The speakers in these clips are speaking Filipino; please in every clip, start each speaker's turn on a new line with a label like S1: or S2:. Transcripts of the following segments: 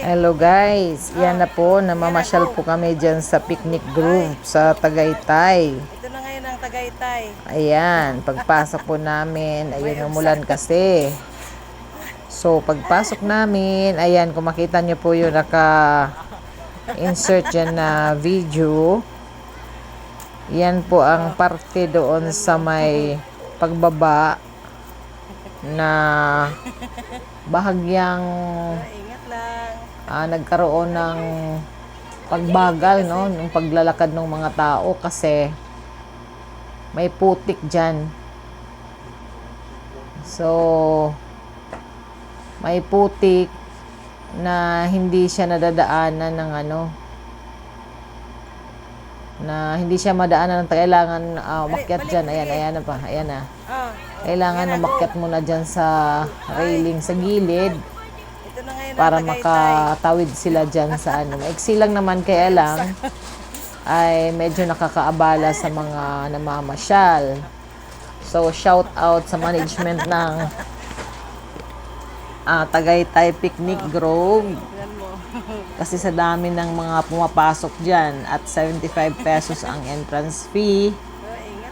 S1: Hello guys, yan na po, namamasyal po kami dyan sa picnic group sa Tagaytay.
S2: Ito na ngayon ang Tagaytay.
S1: Ayan, pagpasok po namin, ayun umulan kasi. So, pagpasok namin, ayan, kung makita nyo po yung naka-insert dyan na video. Yan po ang parte doon sa may pagbaba na bahagyang
S2: Ah, ingat lang.
S1: Ah, nagkaroon ng pagbagal no ng paglalakad ng mga tao kasi may putik diyan. So may putik na hindi siya nadadaanan ng ano na hindi siya madaanan ng kailangan uh, umakyat diyan ayan ayan na pa ayan na.
S2: Ah,
S1: kailangan umakyat muna diyan sa railing sa gilid para makatawid sila dyan sa ano. Maiksi lang naman kaya lang ay medyo nakakaabala sa mga namamasyal. So, shout out sa management ng ah, Tagaytay Picnic Grove
S2: Yan mo.
S1: kasi sa dami ng mga pumapasok dyan at 75 pesos ang entrance fee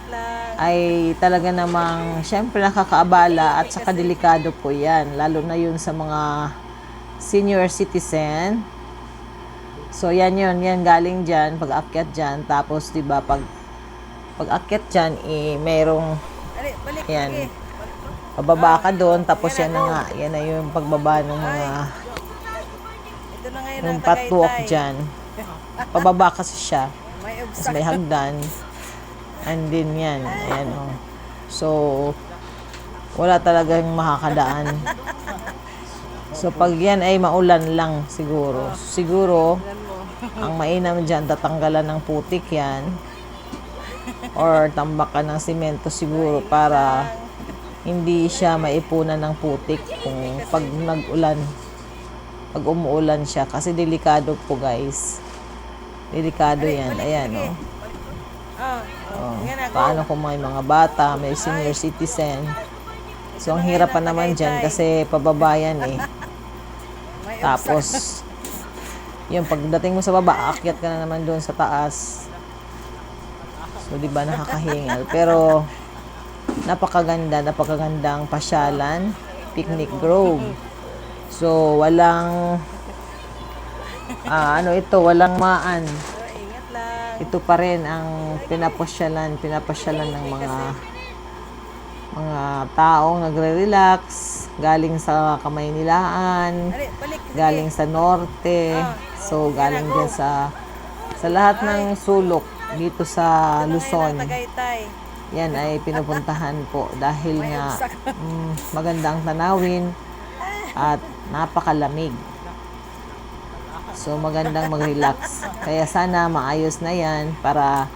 S2: lang.
S1: ay talaga namang syempre nakakaabala at saka delikado po yan lalo na yun sa mga senior citizen so yan yun yan galing dyan pag akyat dyan tapos di ba pag pag akyat dyan eh merong. Yan. pababa ka doon tapos yan na nga yan na yung pagbaba ng mga
S2: ang
S1: patwalk dyan pababa kasi siya Tapos may hagdan. And then yan. Ayan o. So, wala talagang makakadaan. So, pag yan ay maulan lang siguro. Siguro, ang mainam dyan, tatanggalan ng putik yan. Or tambakan ng simento siguro para hindi siya maipunan ng putik kung pag nag-ulan. Pag umuulan siya. Kasi delikado po guys. Delikado yan. Ayan o.
S2: Ah,
S1: Oh,
S2: yan na.
S1: paano kung may mga bata, may senior citizen. So, ang hirap pa naman dyan kasi pababayan eh. Tapos, yung pagdating mo sa baba, aakyat ka na naman doon sa taas. So, di ba, nakakahingal. Pero, napakaganda, napakagandang pasyalan, picnic grove. So, walang, ah, ano ito, walang maan. Ito pa rin ang pinapasyalan, pinapasyalan ng mga mga taong nagre-relax, galing sa Kamaynilaan,
S2: balik. sige.
S1: Galing sa norte, so galing din sa sa lahat ng sulok dito sa Luzon. Yan ay pinupuntahan po dahil nga mm, magandang tanawin at napakalamig. So magandang mag-relax. Kaya sana maayos na yan para.